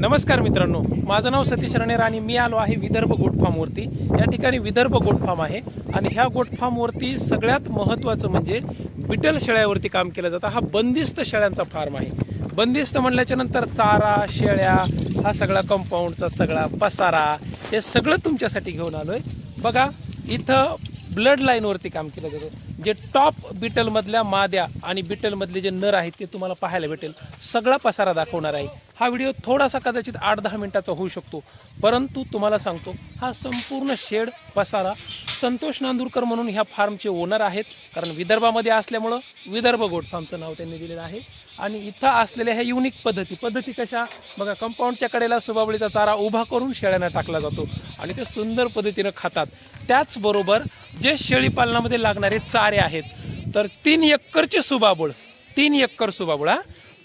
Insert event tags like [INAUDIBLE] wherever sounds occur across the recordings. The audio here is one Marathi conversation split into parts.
नमस्कार मित्रांनो माझं नाव सतीश रणेर आणि मी आलो आहे विदर्भ गोट फार्मवरती या ठिकाणी विदर्भ गोट फार्म आहे आणि ह्या गोट फार्मवरती सगळ्यात महत्त्वाचं म्हणजे बिटल शेळ्यावरती काम केलं जातं. हा बंदिस्त शेळ्यांचा फार्म आहे. बंदिस्त म्हणल्याच्या नंतर चारा शेळ्या हा सगळा कंपाऊंडचा सगळा पसारा हे सगळं तुमच्यासाठी घेऊन आलो आहे बघा इथं ब्लड लाईनवरती काम केलं जातं. जे टॉप बिटलमधल्या माद्या आणि बिटलमधले जे नर आहेत ते तुम्हाला पाहायला भेटेल. सगळा पसारा दाखवणार आहे. हा व्हिडिओ थोडासा कदाचित आठ दहा मिनटाचा होऊ शकतो. परंतु तुम्हाला सांगतो हा संपूर्ण शेड पसारा संतोष नांदूरकर म्हणून ह्या फार्मचे ओनर आहेत. कारण विदर्भामध्ये असल्यामुळं विदर्भ गोट फार्मचं नाव त्यांनी दिलेलं आहे. आणि इथं असलेल्या ह्या युनिक पद्धती पद्धती कशा? बघा कंपाऊंडच्या कडेला सुबाबळीचा चारा उभा करून शेळ्यांना टाकला जातो. आणि ते सुंदर पद्धतीनं खातात. त्याचबरोबर जे शेळीपालनामध्ये लागणारे चारे आहेत तर तीन एक्करची सुबाबुळ तीन एक्कर सुबाबुळ हा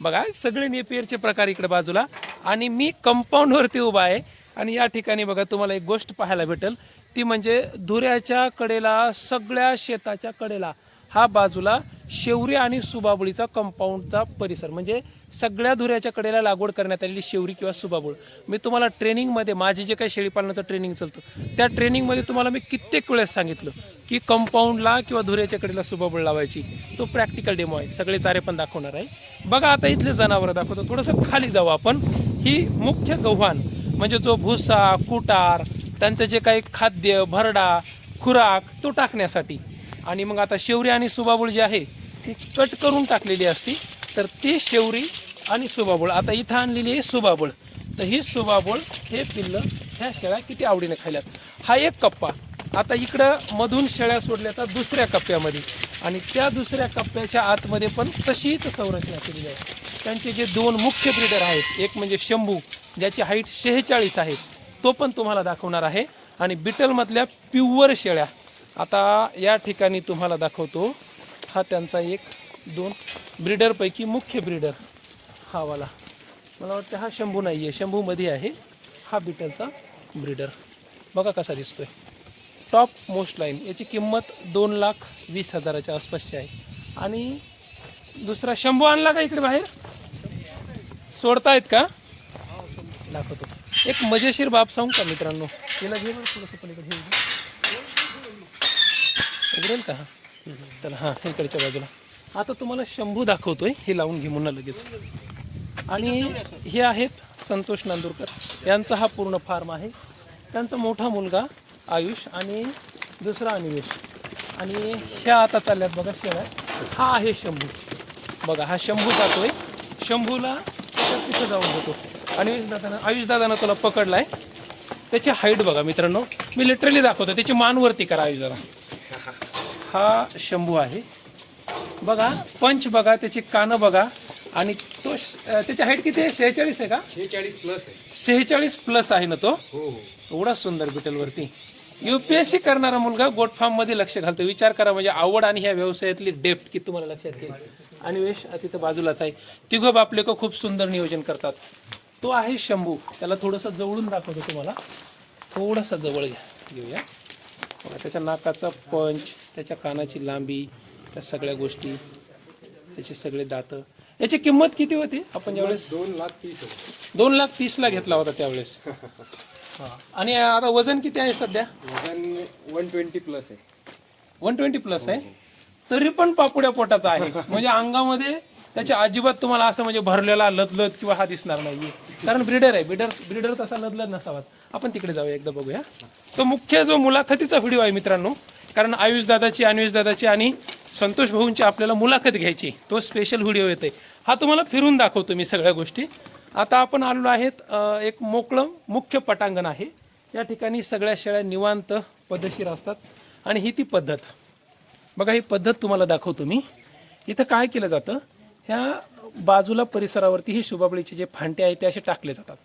बघा सगळे नेपियरचे प्रकार इकडे बाजूला. आणि मी कंपाऊंडवरती उभा आहे. आणि या ठिकाणी बघा तुम्हाला एक गोष्ट पाहायला भेटेल. ती म्हणजे धुऱ्याच्या कडेला सगळ्या शेताच्या कडेला हा बाजूला शेवरी आणि सुबाबळीचा कंपाऊंडचा परिसर. म्हणजे सगळ्या धुऱ्याच्या कडेला लागवड करण्यात आलेली शेवरी किंवा सुबाबुळ. मी तुम्हाला ट्रेनिंगमध्ये माझे जे काही शेळीपालनाचं ट्रेनिंग चालतं त्या ट्रेनिंगमध्ये तुम्हाला मी कित्येक वेळेस सांगितलं की कंपाऊंडला किंवा धुऱ्याच्या कडेला सुबाबुळ लावायची. तो प्रॅक्टिकल डेमो आहे. सगळे चारे पण दाखवणार आहे. बघा आता इथले जनावरं दाखवतो. थोडंसं खाली जाऊ आपण. ही मुख्य गव्हाण म्हणजे जो भुसा कुटार त्यांचं जे काही खाद्य भरडा खुराक तो टाकण्यासाठी. आणि मग आता शेवरी आणि सुबाबुळ जी आहे ती कट करून टाकलेली असती तर ती शेवरी आणि सुबाबुळ. आता इथं आणलेली आहे सुबाबुळ. तर ही सुबाबुळ हे पिल्लं ह्या शेळ्या किती आवडीने खायल्यात. हा एक कप्पा. आता इकडं मधून शेळ्या सोडल्या तर दुसऱ्या कप्प्यामध्ये. आणि त्या दुसऱ्या कप्प्याच्या आतमध्ये पण तशीच संरचना केलेली आहे. त्यांचे जे दोन मुख्य ब्रीडर आहेत एक म्हणजे शंभू ज्याची हाईट शेहेचाळीस आहे तो पण तुम्हाला दाखवणार आहे. आणि बिटलमधल्या प्युअर शेळ्या आता या ठिकाणी तुम्हाला दाखवतो. हा त्यांचा एक दोन ब्रीडरपैकी मुख्य ब्रीडर हा वाला. मला वाटतं हा शंभू नाही आहे शंभूमध्ये आहे. हा बिटलचा ब्रीडर. बघा कसा दिसतोय. Top most line. याची किंमत दोन लाख वीस हजाराच्या आसपासची आहे. आणि दुसरा शंभू आणला का इकडे बाहेर? सोडतायत का? दाखवतो. एक मजेशीर बाब सांगू का मित्रांनो? तिला घे थोडंसं पलीकडे. उघडेल का? हा तर हां इकडच्या बाजूला. आता तुम्हाला शंभू दाखवतोय. हे लावून घे म्हणून लगेच. आणि हे आहेत संतोष नांदूरकर. यांचा हा पूर्ण फार्म आहे. त्यांचा मोठा मुलगा आयुष आणि दुसरा अनिवेश आणि ह्या आता चालल्यात बघा शेळ्या हा आहे शंभू. बघा हा शंभू जातोय. शंभूला तिथं जाऊन होतो अनिवेश दादानं आयुष दादानं तुला पकडलाय. त्याची हाईट बघा मित्रांनो. मी लिटरली दाखवतो. त्याची मान वरती करा आयुष दादा. हा शंभू आहे. बघा पंच बघा त्याची कानं बघा आणि तो त्याची हाईट किती आहे? शेहेचाळीस आहे का? शेहेचाळीस प्लस आहे. शेहेचाळीस प्लस आहे ना तो? हो हो. एवढा सुंदर बिटलवरती. युपीएससी करणारा मुलगा गोट फार्ममध्ये लक्ष घालतो. विचार करा म्हणजे आवड आणि ह्या व्यवसायातली डेप्थ की तुम्हाला लक्षात येईल. आणि वेश तिथं बाजूलाच आहे. तिघं बापले खूप सुंदर नियोजन करतात. तो आहे शंभू. त्याला थोडंसं जवळून दाखवतो तुम्हाला. थोडासा जवळ घ्या. घेऊया. त्याच्या नाकाचा पंच त्याच्या कानाची लांबी त्या सगळ्या गोष्टी त्याचे सगळे दात. याची किंमत किती होती? आपण ज्यावेळेस दोन लाख तीस दोन लाख तीसला घेतला होता त्यावेळेस. [LAUGHS] हा. आणि आता वजन किती आहे सध्या? वजन वन ट्वेंटी प्लस आहे. वन ट्वेंटी प्लस आहे. तरी पण पापुड्या पोटाचा आहे. [LAUGHS] म्हणजे अंगामध्ये त्याच्या अजिबात तुम्हाला असं म्हणजे भरलेला लदलद किंवा हा दिसणार नाहीये. कारण ब्रिडर आहे. ब्रिडर ब्रिडर तसा लदलद नसावा आपण तिकडे जाऊया एकदा बघूया. तो मुख्य जो मुलाखतीचा व्हिडिओ आहे मित्रांनो कारण आयुष दादाची अन्वेष दादाची आणि संतोष भाऊंची आपल्याला मुलाखत घ्यायची तो स्पेशल व्हिडिओ येते हा तुम्हाला फिरून दाखवतो मी सगळ्या गोष्टी. आता आपण आलेलो आहेत एक मोकळं मुख्य पटांगण आहे. या ठिकाणी सगळ्या शेळ्या निवांत पद्धतशीर असतात. आणि ही ती पद्धत. बघा ही पद्धत तुम्हाला दाखवतो मी. इथं काय केलं जातं? ह्या बाजूला परिसरावरती हे शुभाबळीचे जे फांटे आहेत ते असे टाकले जातात.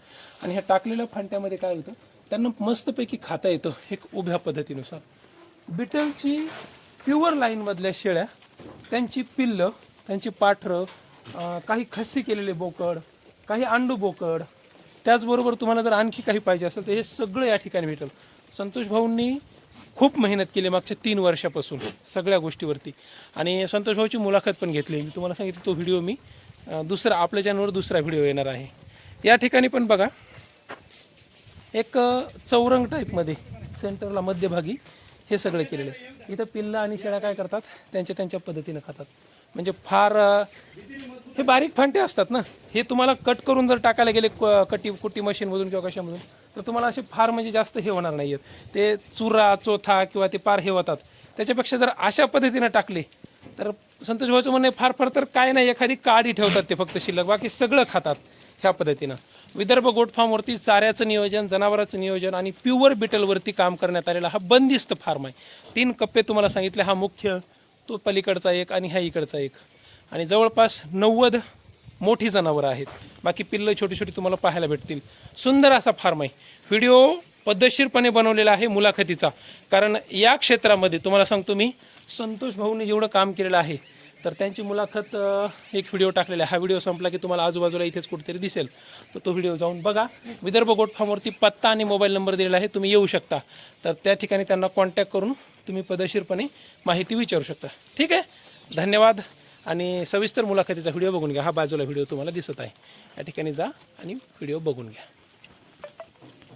आणि ह्या टाकलेल्या फांट्यामध्ये काय होतं त्यांना मस्तपैकी खाता येतं एक उभ्या पद्धतीनुसार. बिटलची प्युअर लाईनमधल्या शेळ्या त्यांची पिल्लं त्यांची पाठरं काही खस्सी केलेले बोकड काही अंडू बोकड त्याचबरोबर तुम्हाला जर आणखी काही पाहिजे असेल तर हे सगळं या ठिकाणी भेटेल. संतोष भाऊंनी खूप मेहनत केली मागच्या तीन वर्षापासून सगळ्या गोष्टीवरती. आणि संतोष भाऊची मुलाखत पण घेतली. मी तुम्हाला सांगितलं तो व्हिडिओ मी दुसरा आपल्या चॅनलवर दुसरा व्हिडिओ येणार आहे. या ठिकाणी पण बघा एक चौरंग टाईपमध्ये सेंटरला मध्यभागी हे सगळं केलेलं आहे. इथं पिल्लं आणि शेळ्या काय करतात? त्यांच्या त्यांच्या पद्धतीनं खातात. म्हणजे फार हे बारीक फांटे असतात ना. हे तुम्हाला कट करून जर टाकायला गेले क- कटी कुटी मशीनमधून किंवा कशामधून तर तुम्हाला असे फार म्हणजे जास्त हे होणार नाही आहेत ते चुरा चोथा किंवा ते पार हे होतात. त्याच्यापेक्षा जर अशा पद्धतीनं टाकले तर संतोष भाऊचं म्हणणे फार फार तर काय नाही एखादी काडी ठेवतात ते फक्त शिल्लक. बाकी सगळं खातात ह्या पद्धतीनं. विदर्भ गोट फार्मवरती चाऱ्याचं नियोजन जनावरांचं नियोजन आणि प्युअर बिटलवरती काम करण्यात आलेला हा बंदिस्त फार्म आहे. तीन कप्पे तुम्हाला सांगितले हा मुख्य तो पलीकडचा एक आणि ह्या इकडचा एक. आणि जवळपास नव्वद मोठी जनावरं आहेत. बाकी पिल्लं छोटी छोटी तुम्हाला पाहायला भेटतील. सुंदर असा फार्म आहे. व्हिडिओ पद्धतशीरपणे बनवलेला आहे मुलाखतीचा. कारण या क्षेत्रामध्ये तुम्हाला सांगतो मी संतोष भाऊंनी जेवढं काम केलेलं आहे तर त्यांची मुलाखत एक व्हिडिओ टाकलेला आहे. हा व्हिडिओ संपला की तुम्हाला आजूबाजूला इथेच कुठेतरी दिसेल. तर तो व्हिडिओ जाऊन बघा. विदर्भ गोट फार्मवरती पत्ता आणि मोबाईल नंबर दिलेला आहे. तुम्ही येऊ शकता. तर त्या ठिकाणी त्यांना कॉन्टॅक्ट करून तुम्ही पदशीरपणे माहिती विचारू शकता. ठीक आहे? धन्यवाद. आणि सविस्तर मुलाखतीचा व्हिडिओ बघून घ्या. हा बाजूला व्हिडिओ तुम्हाला दिसत आहे. या ठिकाणी जा आणि व्हिडिओ बघून घ्या.